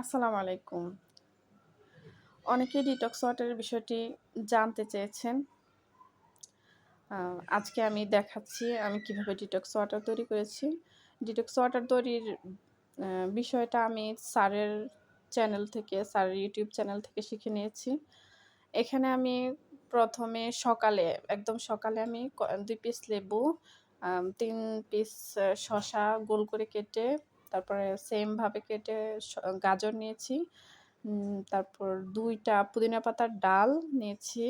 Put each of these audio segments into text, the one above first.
আসসালামু আলাইকুম। অনেকেই ডিটক্স ওয়াটারের বিষয়টি জানতে চেয়েছেন। আজকে আমি দেখাচ্ছি আমি কীভাবে ডিটক্স ওয়াটার তৈরি করেছি। ডিটক্স ওয়াটার তৈরির বিষয়টা আমি স্যারের চ্যানেল থেকে, স্যারের ইউটিউব চ্যানেল থেকে শিখে নিয়েছি। এখানে আমি প্রথমে সকালে, একদম সকালে আমি দুই পিস লেবু তিন পিস শসা গোল করে কেটে তারপরে সেম ভাবে কেটে গাজর নিয়েছি। তারপর দুইটা পুদিনা পাতার ডাল নিয়েছি।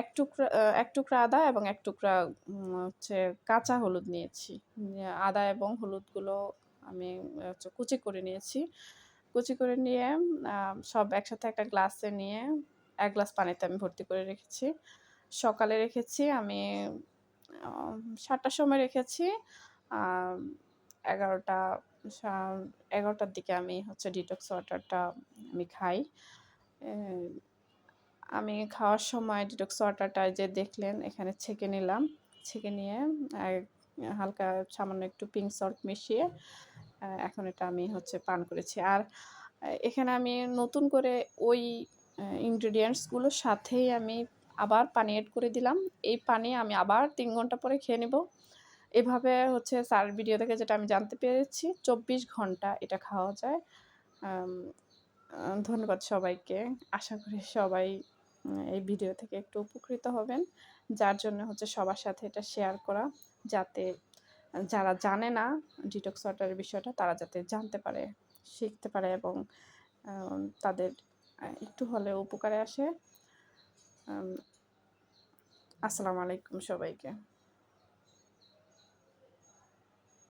এক টুকরা এক টুকরা আদা এবং এক টুকরা হচ্ছে কাঁচা হলুদ নিয়েছি। আদা এবং হলুদগুলো আমি, হচ্ছে কুচি করে নিয়েছি। কুচি করে নিয়ে সব একসাথে একটা গ্লাসে নিয়ে এক গ্লাস পানিতে আমি ভর্তি করে রেখেছি। সকালে রেখেছি আমি সাতটার সময় রেখেছি। এগারোটা এগারোটার দিকে আমি হচ্ছে ডিটক্স ওয়াটারটা আমি খাই। আমি খাওয়ার সময় ডিটক্স ওয়াটারটা যে দেখলেন, এখানে ছেঁকে নিলাম। ছেঁকে নিয়ে হালকা সামান্য একটু পিঙ্ক সল্ট মিশিয়ে এখন এটা আমি হচ্ছে পান করেছি। আর এখানে আমি নতুন করে ওই ইনগ্রিডিয়েন্টসগুলোর সাথেই আমি আবার পানি অ্যাড করে দিলাম। এই পানি আমি আবার তিন ঘণ্টা পরে খেয়ে নেব। এভাবে হচ্ছে স্যার ভিডিও থেকে যেটা আমি জানতে পেরেছি, চব্বিশ ঘণ্টা এটা খাওয়া যায়। ধন্যবাদ সবাইকে। আশা করি সবাই এই ভিডিও থেকে একটু উপকৃত হবেন। যার জন্য হচ্ছে সবার সাথে এটা শেয়ার করা, যাতে যারা জানে না ডিটক্স ওয়াটারের বিষয়টা, তারা যাতে জানতে পারে, শিখতে পারে এবং তাদের একটু হলেও উপকারে আসে। আসসালামু আলাইকুম সবাইকে।